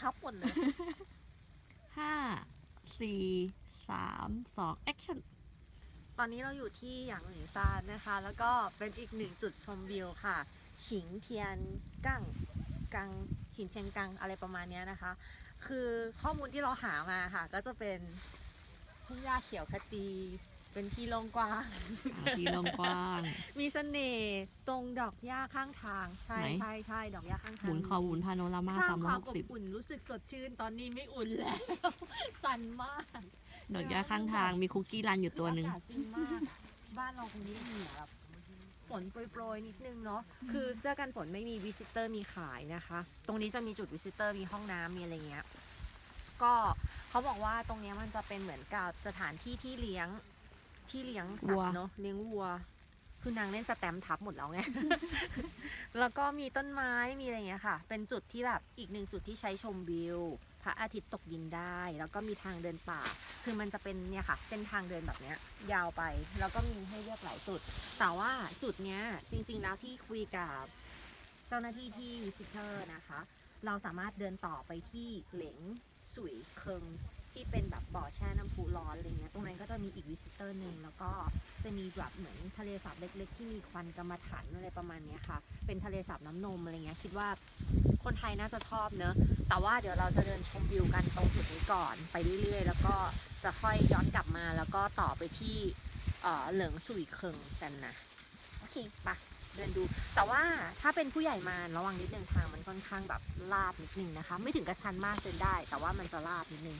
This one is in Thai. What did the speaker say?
ทับหมดเลย ห้าสี่สามสองแอคชั่น ตอนนี้เราอยู่ที่หยางหลิงซานนะคะ แล้วก็เป็นอีกหนึ่งจุดชมวิวค่ะ ฉิงเทียนกังกังฉินเทียนกังอะไรประมาณเนี้ยนะคะ คือข้อมูลที่เราหามาค่ะ ก็จะเป็นทุ่งหญ้าเขียวขจี เป็นที่โล่งกว้าง ที่ลมกว้าง มีเสน่ห์ตรงดอกหญ้าข้างทาง ใช่ไหน ใช่ใช่ดอกหญ้าข้างหทางมุนคอหมุนพาโนรามาสร้างสามคร้อวายมหกอบสิบอุ่นรู้สึกสดชื่นตอนนี้ไม่อุ่นแล้ว สั่นมากดอกหญ้าข้างทางมีคุกกี้รันอยู่ตัวหนึ่ง อากาศจริงมากอะบ้านเราคงนี้มีแบบฝนโปรยๆนิดนึงเนาะคือเสื้อกันฝนไม่มีวิสิเตอร์มีขายนะคะ ตรงนี้จะมีจุดวิสิเตอร์มีห้องน้ำมีอะไรเงี้ยก็เขาบอกว่าตรงเนี้ยมันจะเป็นเหมือนกับสถานที่ที่เลี้ยง ที่เลี้ยงสัตวัวว์เนาะเลี้ยงวัว คือนางเล่นสแตมป์ทับหมดแล้วไง แล้วก็มีต้นไม้มีอะไรเงี้ยค่ะ เป็นจุดที่แบบอีกหนึ่งจุดที่ใช้ชมวิวพระอาทิตย์ตกดินได้ แล้วก็มีทางเดินป่า คือมันจะเป็นเนี่ยค่ะเส้นทางเดินแบบเนี้ย ยาวไป แล้วก็มีให้เลือกหลายจุด แต่ว่าจุดเนี้ยจริง ๆ แล้วที่คุยกับเจ้าหน้าที่ที่วิสิเตอร์นะคะ เราสามารถเดินต่อไปที่เหลงสุยเคิงที่เป็นแบบบ่อแช่น้ำพุร้อนอะไรเงี้ยตรงนั้นก็ จะมีอีกวิสิเตอร์หนึ่งแล้วก็จะมีแบบเหมือนทะเลสาบเล็ก ๆ ที่มีควันกรรมฐานอะไรประมาณนี้ค่ะ เป็นทะเลสาบน้ำนมอะไรเงี้ยคิดว่าคนไทยน่าจะชอบเนอะแต่ว่าเดี๋ยวเราจะเดินชมวิวกันตรงจุดนี้ก่อนไปเรื่อยๆ แล้วก็จะค่อยย้อนกลับมาแล้วก็ต่อไปที่เออเหลิงสุยเคิงกันนะโอเคปะเดินดู แต่ว่าถ้าเป็นผู้ใหญ่มาระวังนิดนึงทางมันค่อนข้างแบบลาดนิดนึงนะคะ ไม่ถึงกระชันมากเดินได้ แต่ว่ามันจะลาดนิดนึง